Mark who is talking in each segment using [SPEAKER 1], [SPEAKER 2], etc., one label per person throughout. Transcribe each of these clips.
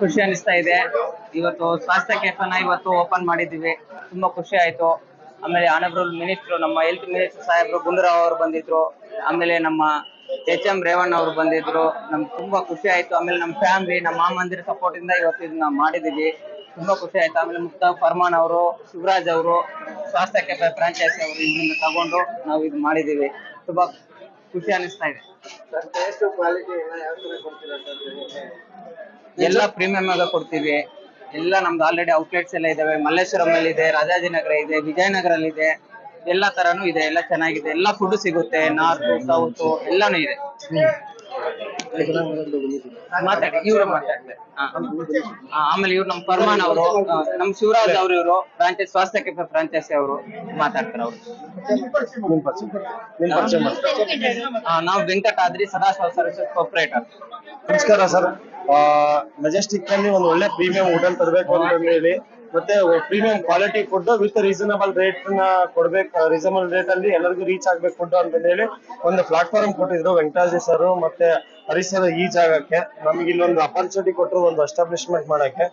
[SPEAKER 1] ಖುಷಿ ಅನಿಸ್ತಾ ಇದೆ. ಇವತ್ತು ಸ್ವಾಸ್ಥ್ಯ ಕೇಂದ್ರನ ಇವತ್ತು ಓಪನ್ ಮಾಡಿದ್ದೀವಿ. ತುಂಬಾ ಖುಷಿ ಆಯ್ತು. ಆಮೇಲೆ ಆನರಬಲ್ ಮಿನಿಸ್ಟ್ರು, ನಮ್ಮ ಹೆಲ್ತ್ ಮಿನಿಸ್ಟರ್ ಸಾಹೇಬ್ರು ಗುಂಡೂರಾವ್ ಅವರು ಬಂದಿದ್ರು. ಆಮೇಲೆ ನಮ್ಮ ಎಚ್ ಎಂ ರೇವಣ್ಣ ಅವರು ಬಂದಿದ್ರು. ನಮ್ಗೆ ತುಂಬಾ ಖುಷಿ ಆಯ್ತು. ಆಮೇಲೆ ನಮ್ಮ ಫ್ಯಾಮಿಲಿ, ನಮ್ಮ ಮಾಮಂದಿರ ಸಪೋರ್ಟ್ ಇಂದ ಇವತ್ತು ಇದನ್ನ ಮಾಡಿದೀವಿ ತುಂಬಾ ಖುಷಿ ಆಯ್ತು. ಆಮೇಲೆ ಮುಕ್ತಾ ಫರ್ಮಾನ್ ಅವರು, ಶಿವರಾಜ್ ಅವರು, ಸ್ವಾಸ್ಥ್ಯ ಕೇಂದ್ರ ಫ್ರಾಂಚೈಸಿ ಅವರು ಇದನ್ನ ತಗೊಂಡು ನಾವು ಇದು ಮಾಡಿದೀವಿ ತುಂಬಾ ಖುಷಿ ಅನಿಸ್ತಾ ಇದೆ. ಎಲ್ಲ ಪ್ರೀಮಿಯಂ ಆಗ ಕೊಡ್ತೀವಿ. ಎಲ್ಲ ನಮ್ದು ಆಲ್ರೆಡಿ ಔಟ್ಲೆಟ್ಸ್ ಎಲ್ಲ ಇದಾವೆ. ಮಲ್ಲೇಶ್ವರಂ ಅಲ್ಲಿ ಇದೆ ರಾಜಾಜಿನಗರ ಇದೆ ವಿಜಯನಗರ ಅಲ್ಲಿ ಇದೆ. ಎಲ್ಲ ತರನು ಇದೆ ಎಲ್ಲ ಚೆನ್ನಾಗಿದೆ. ಎಲ್ಲ ಫುಡ್ ಸಿಗುತ್ತೆ ನಾರ್ತ್ ಸೌತ್ ಎಲ್ಲಾನು ಇದೆ. ಮಾತಾಡಿ ಇವ್ರು ಮಾತಾಡ್ತಾರೆ ಆಮೇಲೆ ಇವ್ರು ನಮ್ ಪರ್ಮಾನ್ ಅವರು ನಮ್ ಶಿವರಾಜ್ ಅವ್ರ ಇವರು ಫ್ರಾಂಚೈಸ್ ಸ್ವಾಸ್ಥ್ಯ ಕೆಫೆ ಫ್ರಾಂಚೈಸಿ ಅವರು ಮಾತಾಡ್ತಾರೆ ಅವರು. ನಾವು ವೆಂಕಟಾದ್ರಿ ಸದಾಶಿವ ಸರ್ವಿಸಸ್ ಕಾರ್ಪೊರೇಟರ್
[SPEAKER 2] ನಮಸ್ಕಾರ ಸರ್. ಮೆಜೆಸ್ಟಿಕ್ನಲ್ಲಿ ಒಂದು ಒಳ್ಳೆ ಪ್ರೀಮಿಯಂ ಹೋಟೆಲ್ ತರಬೇಕು ಅಂತ ಹೇಳಿ. ಮತ್ತೆ premium quality food with reasonable ರೇಟ್ನ ಕೊಡ್ಬೇಕು ರೀಸನಬಲ್ ರೇಟ್ ಅಲ್ಲಿ ಎಲ್ಲರಿಗೂ ರೀಚ್ ಆಗ್ಬೇಕು ಫುಡ್ ಅಂತ ಹೇಳಿ ಒಂದು ಪ್ಲಾಟ್ಫಾರ್ಮ್ ಕೊಟ್ಟಿದ್ರು ವೆಂಕಟಾಜಿ ಸರ್ ಮತ್ತೆ ಹರೀಶ್ ಸರ್ ಈ ಜಾಗಕ್ಕೆ. ನಮ್ಗೆ ಇಲ್ಲೊಂದು ಅಪರ್ಚುನಿಟಿ ಕೊಟ್ಟರು ಒಂದು ಎಸ್ಟಾಬ್ಲಿಷ್ಮೆಂಟ್ ಮಾಡಕ್ಕೆ.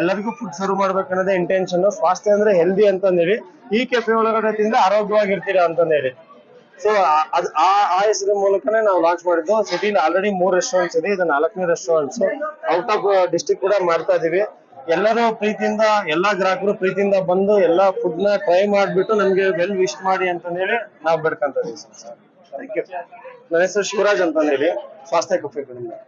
[SPEAKER 2] ಎಲ್ಲರಿಗೂ ಫುಡ್ ಸರ್ವ್ ಮಾಡ್ಬೇಕನ್ನೋದೇ ಇಂಟೆನ್ಷನ್ ಸ್ವಾಸ್ಥ್ಯ ಅಂದ್ರೆ ಹೆಲ್ದಿ ಅಂತಂದೇಳಿ. ಈ ಕೆಫೆ ಒಳಗಡೆ ತಿಂದ್ರೆ ಆರೋಗ್ಯವಾಗಿರ್ತೀರಾ ಅಂತ ಹೇಳಿ ಸೊ ಅದ್, ಆ ಹೆಸರಿನ ಮೂಲಕನೇ ನಾವು ಲಾಂಚ್ ಮಾಡಿದ್ದು. ಸಿಟಿಲಿ ಆಲ್ರೆಡಿ ಮೂರ್ ರೆಸ್ಟೋರೆಂಟ್ಸ್ ಇದೆ. ಇದು ನಾಲ್ಕನೇ ರೆಸ್ಟೋರೆಂಟ್ಸ್ ಔಟ್ ಆಫ್ ಡಿಸ್ಟಿಕ್ ಕೂಡ ಮಾಡ್ತಾ ಇದೀವಿ. ಎಲ್ಲರೂ ಪ್ರೀತಿಯಿಂದ, ಎಲ್ಲಾ ಗ್ರಾಹಕರು ಪ್ರೀತಿಯಿಂದ ಬಂದು ಎಲ್ಲಾ ಫುಡ್ನ ಟ್ರೈ ಮಾಡ್ಬಿಟ್ಟು ನಮ್ಗೆ ವೆಲ್ ವಿಶ್ ಮಾಡಿ ಅಂತ ಹೇಳಿ ನಾವು ಬೇಡ್ಕೊಂತ ಇದೀವಿ ಸರ್. ಥ್ಯಾಂಕ್ ಯು ನನ್ನ ಹೆಸರು ಶಿವರಾಜ್ ಅಂತ ಹೇಳಿ ಕಡೆಯಿಂದ.